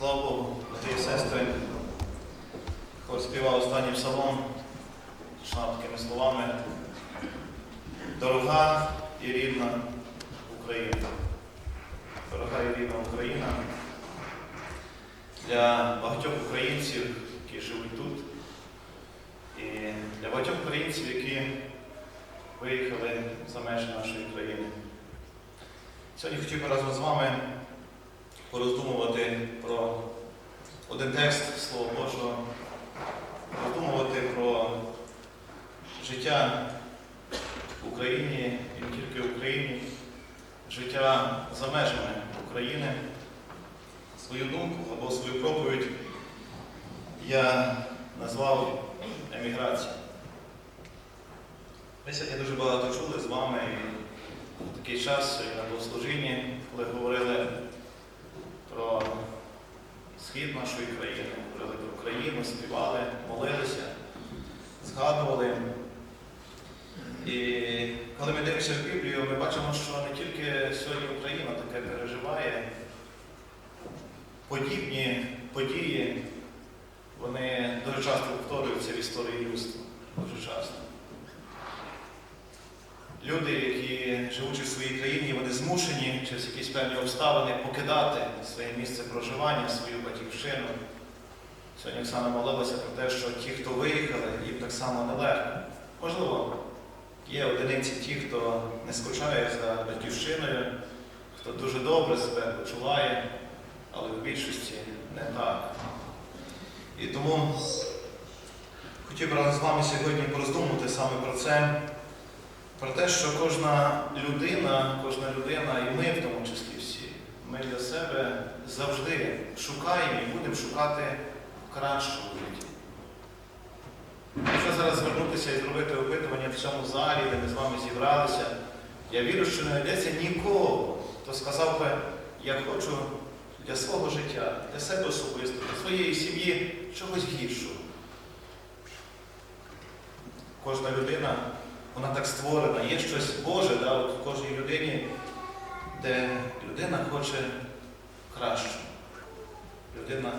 Слава Богу, брати і сестри. Хор співав останній псалом такими словами. Дорога і рідна Україна. Дорога і рідна Україна. Для багатьох українців, які живуть тут, і для багатьох українців, які виїхали за межі нашої країни. Сьогодні хотів би разом з вами пороздумувати про один текст Слова Божого, роздумувати про життя в Україні і не тільки в Україні, життя за межами України. Свою думку або свою проповідь я назвав еміграція. Ми сьогодні дуже багато чули з вами і в такий час на богослужінні, коли говорили про схід нашої країни, говорили про Україну, співали, молилися, згадували. І коли ми дивимося в Біблію, ми бачимо, що не тільки сьогодні Україна таке переживає. Подібні події, вони дуже часто повторюються в історії людства. Дуже часто. Люди, які живучи в своїй країні, вони змушені через якісь певні обставини покидати своє місце проживання, свою батьківщину. Сьогодні Оксана молилася про те, що ті, хто виїхали, їм так само нелегко. Можливо, є одиниці ті, хто не скучає за батьківщиною, хто дуже добре себе почуває, але в більшості не так. І тому хотів би разом з вами сьогодні пороздумувати саме про це про те, що кожна людина, кожна людина, і ми в тому числі всі, ми для себе завжди шукаємо і будемо шукати кращого життя. Якщо зараз звернутися і зробити опитування в цьому залі, де ми з вами зібралися, я вірю, що не знайдеться нікого, хто сказав би, я хочу для свого життя, для себе особисто, для своєї сім'ї чогось гіршого. Кожна людина вона так створена. Є щось Боже да, от в кожній людині, де людина хоче кращого. Людина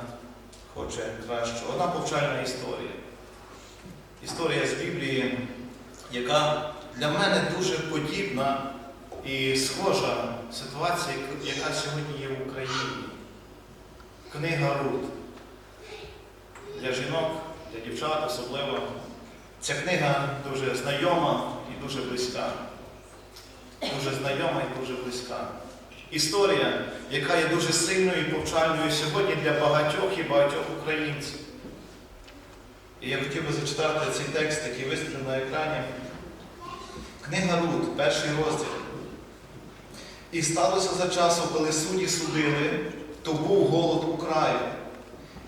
хоче кращого. Одна повчальна історія. Історія з Біблії, яка для мене дуже подібна і схожа ситуація, яка сьогодні є в Україні. Книга Рут. Для жінок, для дівчат особливо. Ця книга дуже знайома і дуже близька. Дуже знайома і дуже близька. Історія, яка є дуже сильною і повчальною сьогодні для багатьох і багатьох українців. І я хотів би зачитати цей текст, який вистрілив на екрані. Книга Рут, перший розділ. І сталося за часу, коли судді судили, то був голод у краю.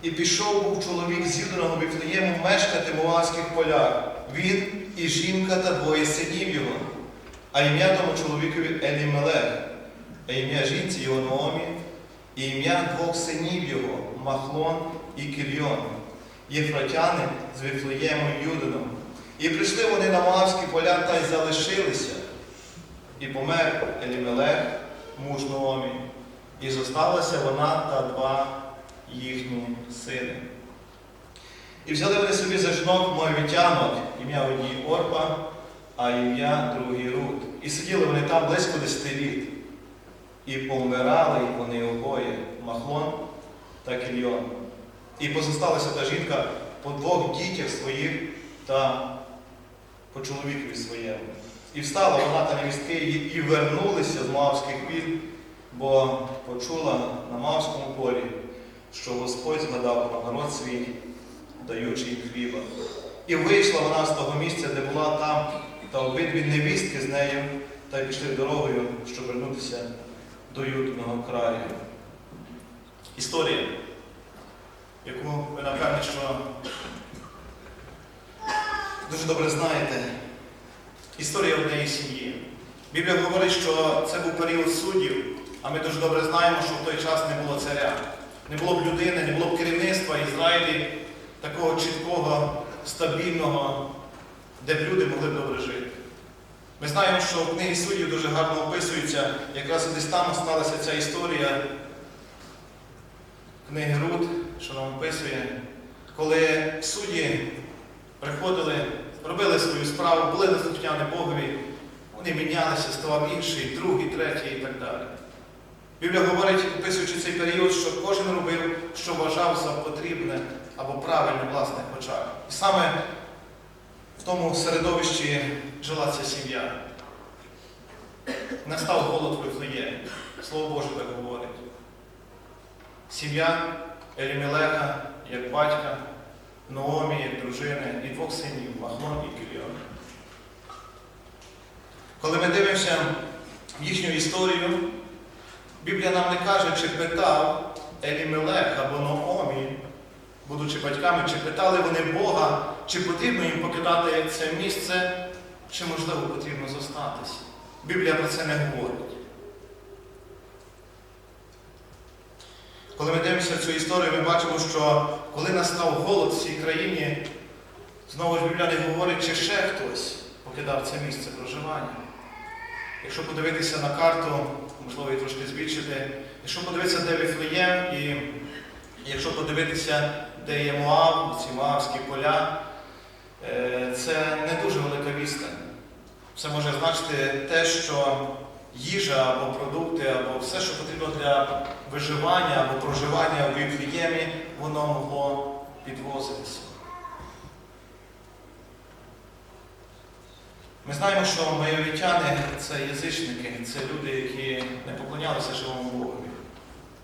І пішов був чоловік з Юдиного Віфлеєму мешкати в Моавських полях, він і жінка та двоє синів його, а ім'я тому чоловікові Елімелех, а ім'я жінці його Наомі, і ім'я двох синів його Махлон і Кірйон, єфратяни з Віфлеємом Юдином. І прийшли вони на Моавські поля та й залишилися. І помер Елімелех, муж Наомі, і зосталася вона та два їхні сини. І взяли вони собі за жінок моавітянок, ім'я одній Орпа, а ім'я другій Рут. І сиділи вони там близько десяти літ. І помирали вони обоє Махлон та Кільйон. І позосталася та жінка по двох дітях своїх та по чоловікові своєму. І встала вона та невістки її і вернулися з Моавських піль, бо почула на Моавському полі що Господь згадав про народ свій, даючи їм хліба. І вийшла вона з того місця, де була там, та обидві невістки з нею, та й пішли дорогою, щоб вернутися до Юдного краю. Історія, яку ви напевне, що дуже добре знаєте. Історія однієї сім'ї. Біблія говорить, що це був період суддів, а ми дуже добре знаємо, що в той час не було царя. Не було б людини, не було б керівництва Ізраїлі такого чіткого, стабільного, де б люди могли б добре жити. Ми знаємо, що в книгі суддів дуже гарно описується, якраз десь там сталася ця історія книги Руд, що нам описує, коли судді приходили, робили свою справу, були неслухняні Богові, вони мінялися, ставав інший, другий, третій і так далі. Біблія говорить, описуючи цей період, що кожен робив, що вважав за потрібне або правильне в власних очах. І саме в тому середовищі жила ця сім'я. Настав голод в Вифлеємі. Слово Боже так говорить. Сім'я Елімелеха, як батька, Наомі, як дружини, і двох синів Махлон і Кіліон. Коли ми дивимося їхню історію, Біблія нам не каже, чи питав Елімелех або Наомі, будучи батьками, чи питали вони Бога, чи потрібно їм покидати це місце, чи можливо потрібно зостатися. Біблія про це не говорить. Коли ми дивимося цю історію, ми бачимо, що коли настав голод в цій країні, знову ж Біблія не говорить, чи ще хтось покидав це місце проживання. Якщо подивитися на карту, можливо, її трошки збільшити, якщо подивитися, де Віфлеєм, і якщо подивитися, де є Моав, ці Моавські поля, е, це не дуже велика відстань. Це може значити те, що їжа або продукти, або все, що потрібно для виживання або проживання в Віфлеємі, воно могло підвозитися. Ми знаємо, що майовітяни це язичники, це люди, які не поклонялися живому Богові.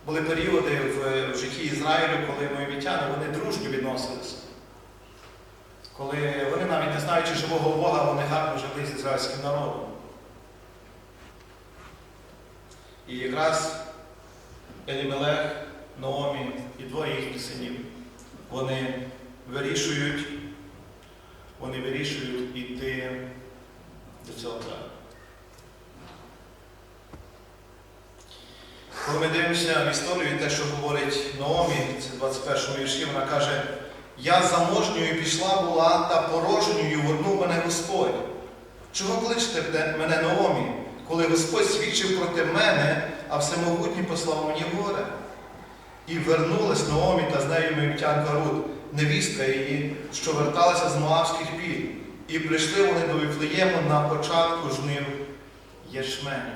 Були періоди в, житті Ізраїлю, коли майовітяни вони дружньо відносилися. Коли вони навіть не знаючи живого Бога, вони гарно жили з ізраїльським народом. І якраз Елімелех, Наомі і двоє їхніх синів, вони вирішують, вони вирішують іти до цього краю. Коли ми дивимося в історію, те, що говорить Наомі, це 21 вірші, вона каже, я заможньою пішла була та порожньою вернув мене Господь. Чого кличете мене Наомі, коли Господь свідчив проти мене, а всемогутній послав мені горе? І вернулась Наомі та з нею мівтянка Руд, невістка її, що верталася з Моавських піль. І прийшли вони до Віфлеєму на початку жнив ячменю.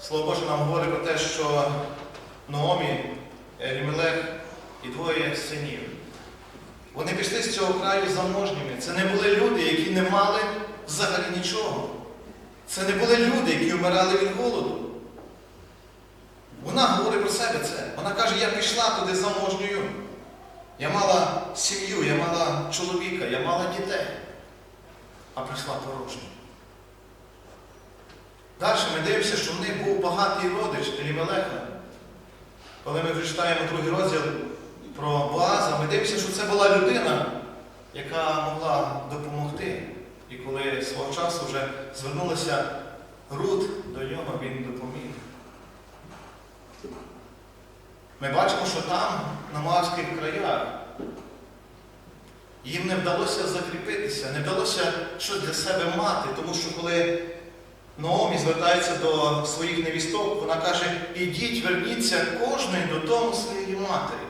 Слово Боже нам говорить про те, що Наомі, Елімелех і двоє синів. Вони пішли з цього краю заможніми. Це не були люди, які не мали взагалі нічого. Це не були люди, які вмирали від голоду. Вона говорить про себе це. Вона каже, я пішла туди заможньою. Я мала сім'ю, я мала чоловіка, я мала дітей, а прийшла порожньою. Далі ми дивимося, що в них був багатий родич Елімелеха. Коли ми прочитаємо другий розділ про Боаза, ми дивимося, що це була людина, яка могла допомогти. І коли свого часу вже звернулася Руд до нього, він допоміг. Ми бачимо, що там, на Моавських краях, їм не вдалося закріпитися, не вдалося щось для себе мати, тому що коли Наомі звертається до своїх невісток, вона каже, ідіть, верніться кожний додому своєї матері.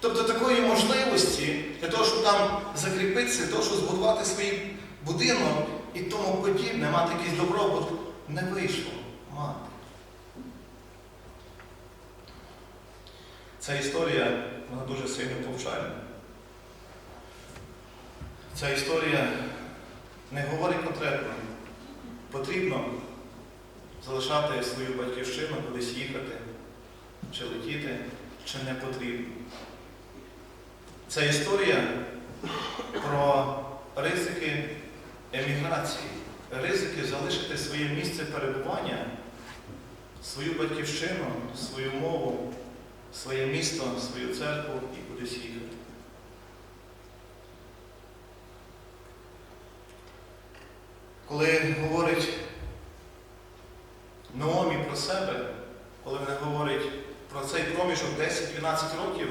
Тобто такої можливості для того, щоб там закріпитися, для того, щоб збудувати свій будинок і тому подібне, мати якийсь добробут, не вийшло мати. Ця історія вона дуже сильно повчальна. Ця історія не говорить конкретно. Потрібно залишати свою батьківщину, кудись їхати, чи летіти, чи не потрібно. Це історія про ризики еміграції, ризики залишити своє місце перебування, свою батьківщину, свою мову, своє місто, свою церкву і кудись їхати. Коли говорить Наомі про себе, коли вона говорить про цей проміжок 10-12 років,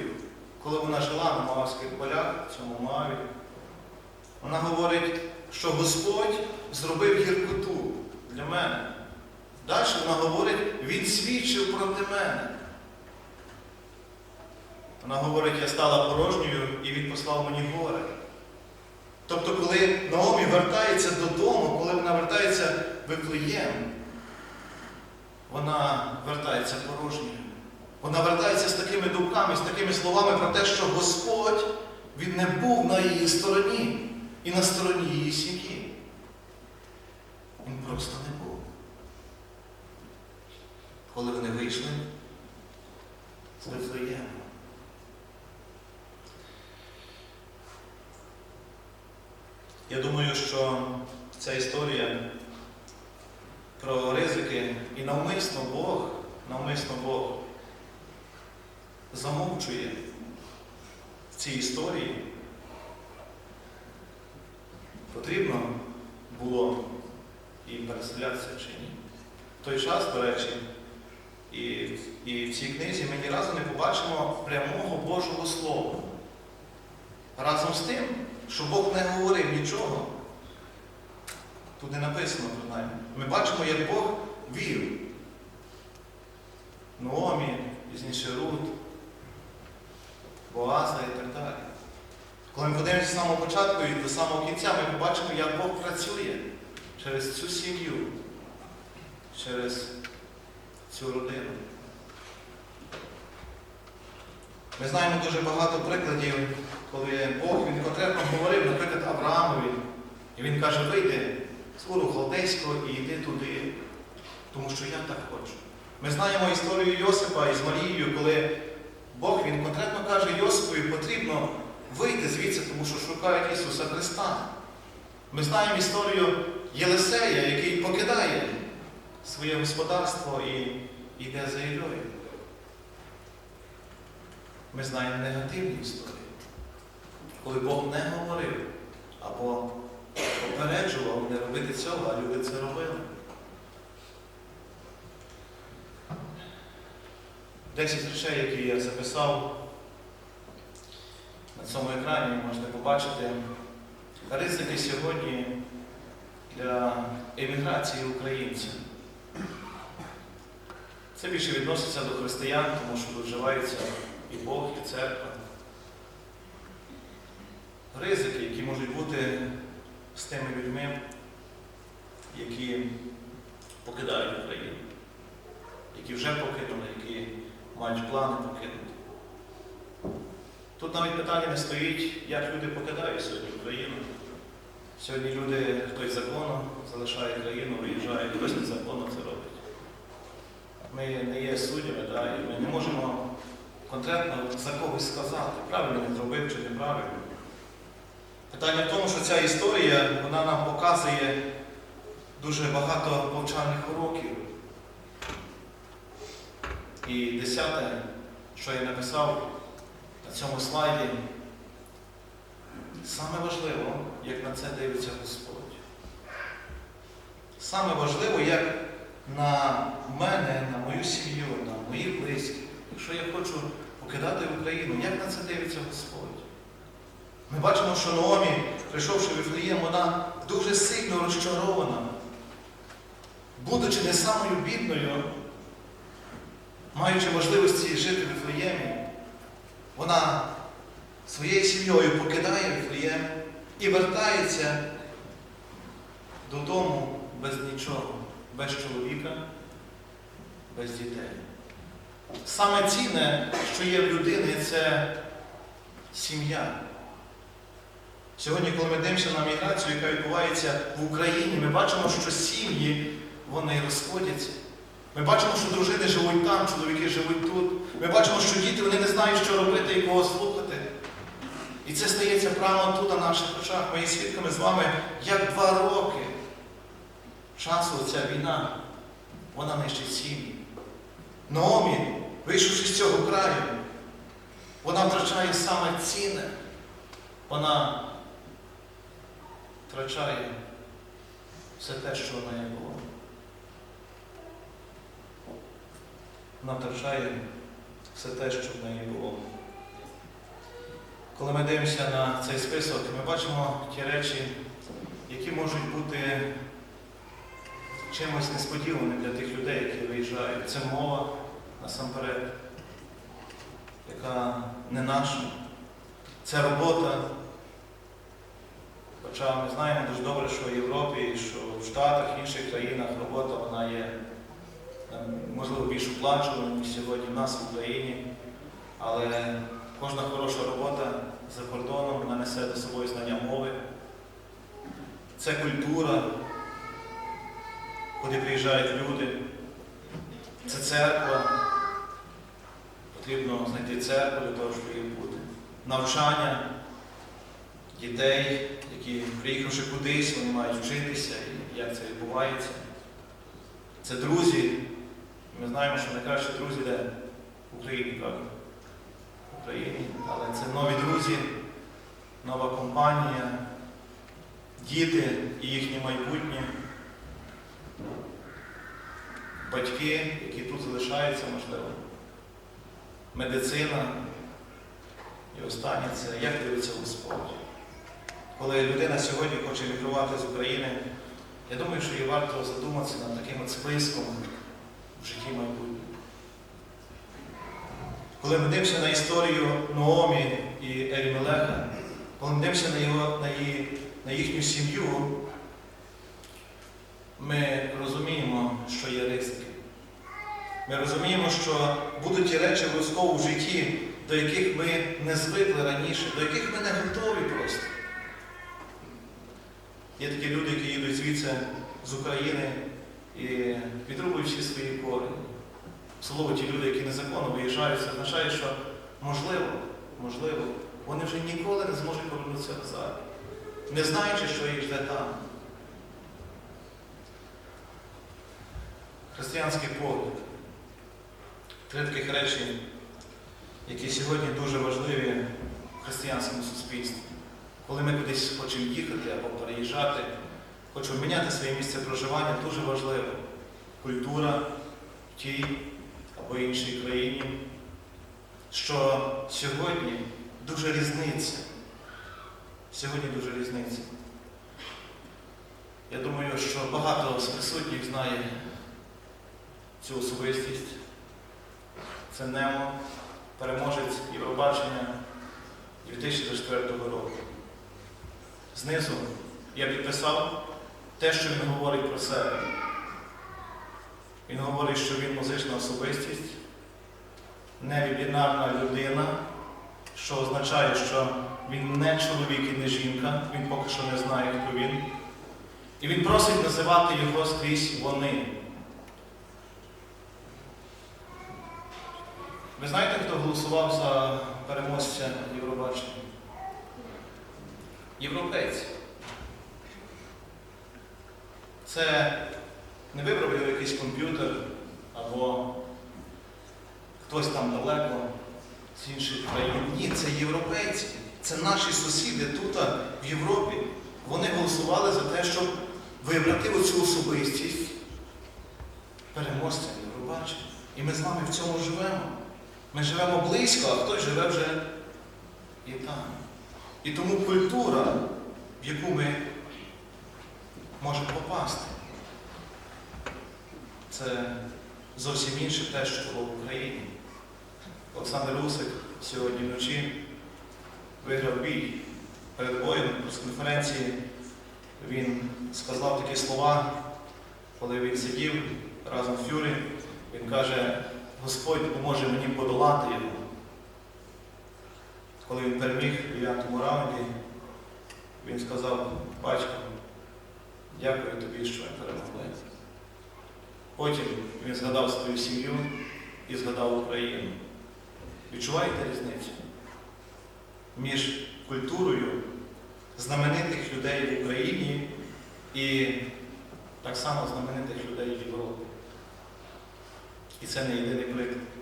коли вона жила на Моавських полях, в цьому Моаві, вона говорить, що Господь зробив гіркоту для мене Далі вона говорить, він свідчив проти мене. Вона говорить, я стала порожньою і він послав мені горе. Тобто, коли Наомі вертається додому, коли вона вертається в Вифлеєм, вона вертається порожньою. Вона вертається з такими думками, з такими словами про те, що Господь він не був на її стороні і на стороні її сім'ї. Він просто не був. Коли вони вийшли з Вифлеєму. Я думаю, що ця історія про ризики і навмисно Бог, навмисно Бог замовчує в цій історії. Потрібно було їм переселятися чи ні. В той час, до речі, і, і в цій книзі ми ні разу не побачимо прямого Божого Слова. Разом з тим, що Бог не говорив нічого, тут не написано принаймні. Ми бачимо, як Бог вів Номі, пізніше Рут, Боаза і так далі. Коли ми подивимося з самого початку і до самого кінця, ми побачимо, як Бог працює через цю сім'ю, через цю родину. Ми знаємо дуже багато прикладів, коли Бог він конкретно говорив, наприклад, Авраамові, і він каже, вийди з Уру Халдейського і йди туди, тому що я так хочу. Ми знаємо історію Йосипа із Марією, коли Бог він конкретно каже Йосипові, потрібно вийти звідси, тому що шукають Ісуса Христа. Ми знаємо історію Єлисея, який покидає своє господарство і йде за Іллею. Ми знаємо негативні історії, коли Бог не говорив або попереджував не робити цього, а люди це робили. Десять речей, які я записав на цьому екрані, можете побачити. Ризики сьогодні для еміграції українців. Це більше відноситься до християн, тому що тут вживається і Бог, і церква. Ризики, які можуть бути з тими людьми, які покидають Україну, які вже покинули, які мають плани покинути. Тут навіть питання не стоїть, як люди покидають сьогодні Україну. Сьогодні люди, хтось законно залишає країну, виїжджає, хтось незаконно це робить. Ми не є суддями, да, і ми не можемо конкретно за когось сказати, правильно він зробив чи неправильно. Питання в тому, що ця історія вона нам показує дуже багато повчальних уроків. І десяте, що я написав на цьому слайді, саме важливо, як на це дивиться Господь. Саме важливо, як на мене, на мою сім'ю, на моїх близьких, якщо я хочу покидати Україну, як на це дивиться Господь? Ми бачимо, що Наомі, прийшовши в Віфлеєм, вона дуже сильно розчарована. Будучи не самою бідною, маючи можливості жити в Віфлеємі, вона своєю сім'єю покидає Віфлеєм і вертається додому без нічого, без чоловіка, без дітей. Саме цінне, що є в людини, це сім'я. Сьогодні, коли ми дивимося на міграцію, яка відбувається в Україні, ми бачимо, що сім'ї вони розходяться. Ми бачимо, що дружини живуть там, чоловіки живуть тут. Ми бачимо, що діти вони не знають, що робити і кого слухати. І це стається прямо тут, на наших очах. Ми є свідками з вами, як два роки часу ця війна, вона нищить сім'ї. Наомі, вийшовши з цього краю, вона втрачає саме цінне. Вона втрачає все те, що в неї було. Вона втрачає все те, що в неї було. Коли ми дивимося на цей список, ми бачимо ті речі, які можуть бути чимось несподіваним для тих людей, які виїжджають. Це мова насамперед, яка не наша. Це робота. Хоча ми знаємо дуже добре, що в Європі, що в Штатах, в інших країнах робота вона є е, можливо більш оплачуваною, ніж сьогодні в нас в Україні. Але кожна хороша робота за кордоном вона несе до собою знання мови. Це культура, куди приїжджають люди. Це церква. Потрібно знайти церкву для того, щоб її бути. Навчання дітей, які, приїхавши кудись, вони мають вчитися, і як це відбувається. Це друзі. Ми знаємо, що найкращі друзі де в Україні, правда? В Україні. Але це нові друзі, нова компанія, діти і їхнє майбутнє, батьки, які тут залишаються, можливо, медицина. І останнє це як дивиться Господь. Коли людина сьогодні хоче емігрувати з України, я думаю, що їй варто задуматися над таким от списком в житті майбутнього. Коли ми дивимося на історію Наомі і Елімелеха, коли ми дивимося на, його, на, її, на їхню сім'ю, ми розуміємо, що є ризики. Ми розуміємо, що будуть ті речі обов'язково в житті, до яких ми не звикли раніше, до яких ми не готові просто. Є такі люди, які їдуть звідси з України і відрубують всі свої корені. Слово ті люди, які незаконно виїжджають, означає, що можливо, можливо, вони вже ніколи не зможуть повернутися назад, не знаючи, що їх жде там. Християнський погляд. Три таких речі, які сьогодні дуже важливі в християнському суспільстві. Коли ми кудись хочемо їхати або переїжджати, хочемо міняти своє місце проживання, дуже важливо. Культура в тій або іншій країні, що сьогодні дуже різниця. Сьогодні дуже різниця. Я думаю, що багато з присутніх знає цю особистість. Це Немо, переможець Євробачення 2004 року. Знизу я підписав те, що він говорить про себе. Він говорить, що він музична особистість, невібінарна людина, що означає, що він не чоловік і не жінка, він поки що не знає, хто він. І він просить називати його скрізь вони. Ви знаєте, хто голосував за переможця Євробачення? Європейці. Це не вибрав його якийсь комп'ютер або хтось там далеко з інших країн. Ні, це європейці. Це наші сусіди тут, в Європі. Вони голосували за те, щоб вибрати оцю особистість переможця Євробачення. І ми з вами в цьому живемо. Ми живемо близько, а хтось живе вже і там. І тому культура, в яку ми можемо попасти, це зовсім інше те, що було в Україні. Олександр Русик сьогодні вночі виграв бій перед боєм на прес-конференції. Він сказав такі слова, коли він сидів разом з Фюрі, він каже, Господь допоможе мені подолати його. Коли він переміг в 9 раунді, він сказав, батько, дякую тобі, що ми перемогли. Потім він згадав свою сім'ю і згадав Україну. Відчуваєте різницю між культурою знаменитих людей в Україні і так само знаменитих людей в Європі. І це не єдиний приклад.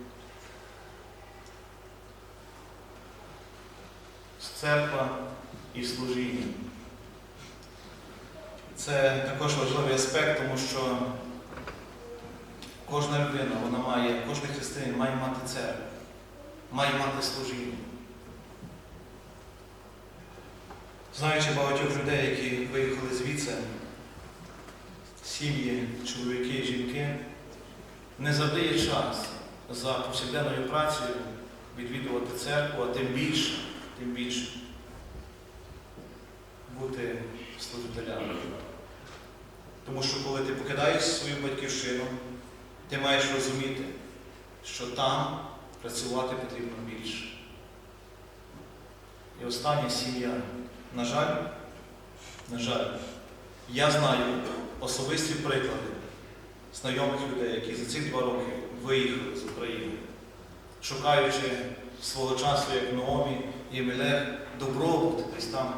Церква і служіння. Це також важливий аспект, тому що кожна людина, вона має, кожен християнин має мати церкву, має мати служіння. Знаючи багатьох людей, які виїхали звідси, сім'ї, чоловіки жінки, не завжди є час за повсякденною працею відвідувати церкву, а тим більше, тим більше бути служителями. Тому що коли ти покидаєш свою батьківщину, ти маєш розуміти, що там працювати потрібно більше. І остання сім'я. На жаль, на жаль, я знаю особисті приклади знайомих людей, які за ці два роки виїхали з України, шукаючи свого часу, як Наомі і Мелех, добробут десь там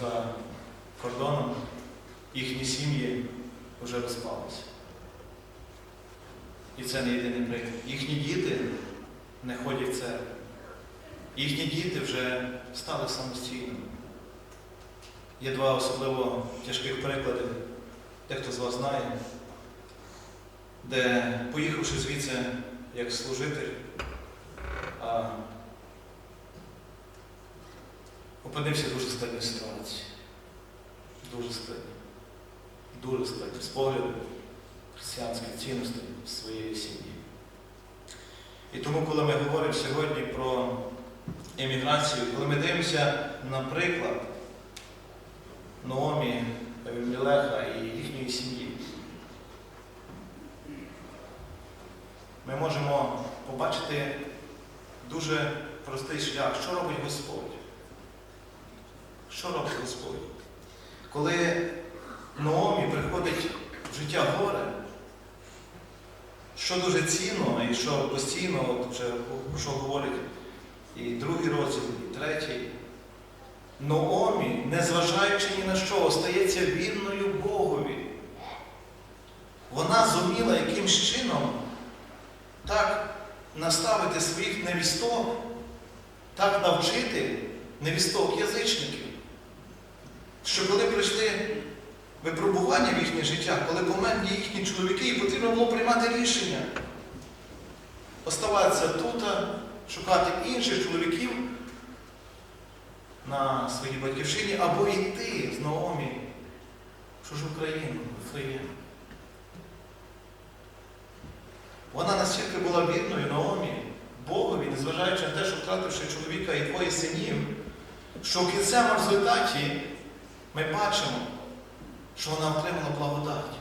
за кордоном, їхні сім'ї вже розпалися. І це не єдиний приклад. Їхні діти не ходять в церкву. Їхні діти вже стали самостійними. Є два особливо тяжких приклади, дехто з вас знає, де, поїхавши звідси як служитель, опинився в дуже складній ситуації. Дуже складній. Дуже складній. З погляду християнських цінностей своєї сім'ї. І тому, коли ми говоримо сьогодні про еміграцію, коли ми дивимося, наприклад, Наомі, Мілеха і їхньої сім'ї, ми можемо побачити дуже простий шлях, що робить Господь. Що робить Господь? Коли Наомі приходить в життя горе, що дуже цінно і що постійно, от вже що говорить і другий розділ, і третій, Наомі, незважаючи ні на що, остається вірною Богові. Вона зуміла якимсь чином так наставити своїх невісток, так навчити невісток язичників, що коли прийшли випробування в їхнє життя, коли померли їхні чоловіки, і потрібно було приймати рішення. Оставатися тут, шукати інших чоловіків на своїй батьківщині або йти з Наомі в чужу країну, Флеєм. Вона настільки була вірною Наомі, Богові, незважаючи на те, що втративши чоловіка і двоє синів, що в кінцевому результаті ми бачимо, що вона отримала благодать,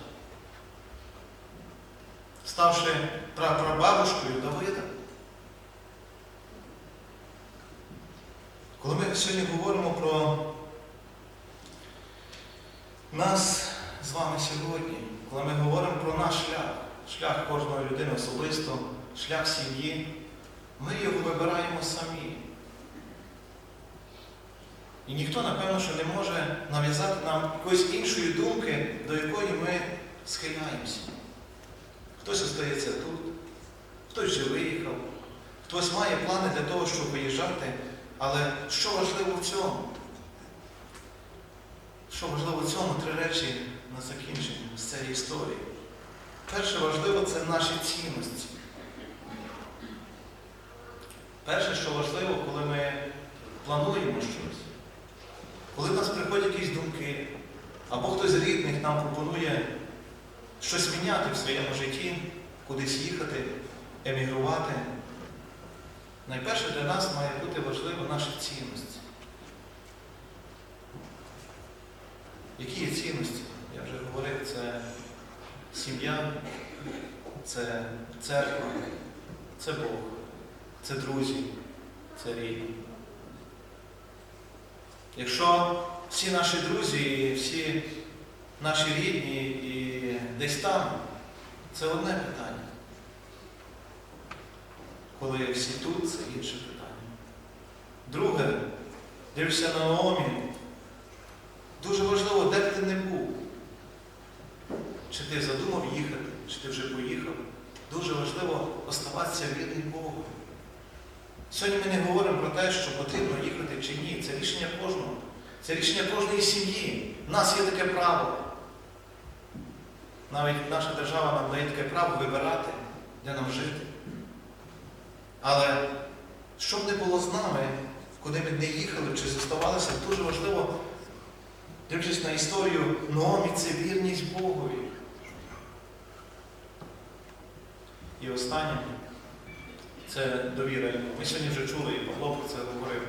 ставши прапрабабушкою Давида. Коли ми сьогодні говоримо про нас з вами сьогодні, коли ми говоримо про наш шлях, шлях кожної людини особисто, шлях сім'ї, ми його вибираємо самі. І ніхто, напевно, що не може нав'язати нам якоїсь іншої думки, до якої ми схиляємося. Хтось остається тут, хтось вже виїхав, хтось має плани для того, щоб виїжджати. Але що важливо в цьому? Що важливо в цьому три речі на закінчення з цієї історії? Перше важливо це наші цінності. Перше, що важливо, коли ми плануємо щось, коли в нас приходять якісь думки, або хтось з рідних нам пропонує щось міняти в своєму житті, кудись їхати, емігрувати. Найперше для нас має бути важливо наші цінності. Які є цінності? Я вже говорив, це сім'я, це церква, це Бог, це друзі, це рідні. Якщо всі наші друзі, всі наші рідні і десь там, це одне питання. Коли всі тут, це інше питання. Друге, дивишся на Наомі, дуже важливо, де б ти не був. Чи ти задумав їхати, чи ти вже поїхав. Дуже важливо оставатися вірним Богу. Сьогодні ми не говоримо про те, що потрібно їхати чи ні. Це рішення кожного. Це рішення кожної сім'ї. У нас є таке право. Навіть наша держава нам дає таке право вибирати, де нам жити. Але щоб не було з нами, куди ми не їхали чи зоставалися, дуже важливо дивлячись на історію Номі, це вірність Богові. І останнє це довіра. Ми сьогодні вже чули, і Павло про це говорив,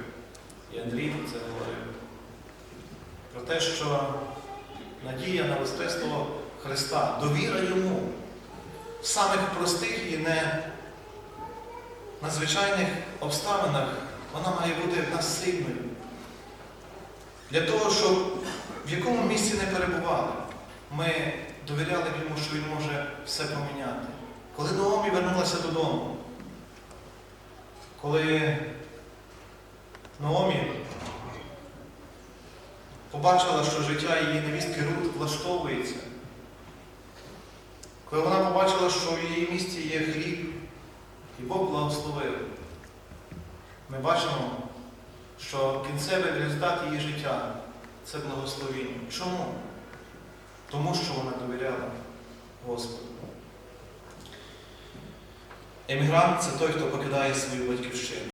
і Андрій про це говорив. Про те, що надія на Воскреслого Христа, довіра йому в самих простих і не надзвичайних обставинах, вона має бути в нас сильною. Для того, щоб в якому місці не перебували, ми довіряли б йому, що він може все поміняти. Коли Наомі вернулася додому, коли Наомі побачила, що життя її невістки Рут влаштовується, коли вона побачила, що в її місті є хліб, і Бог благословив, ми бачимо, що кінцевий результат її життя це благословіння. Чому? Тому що вона довіряла Господу. Емігрант це той, хто покидає свою батьківщину.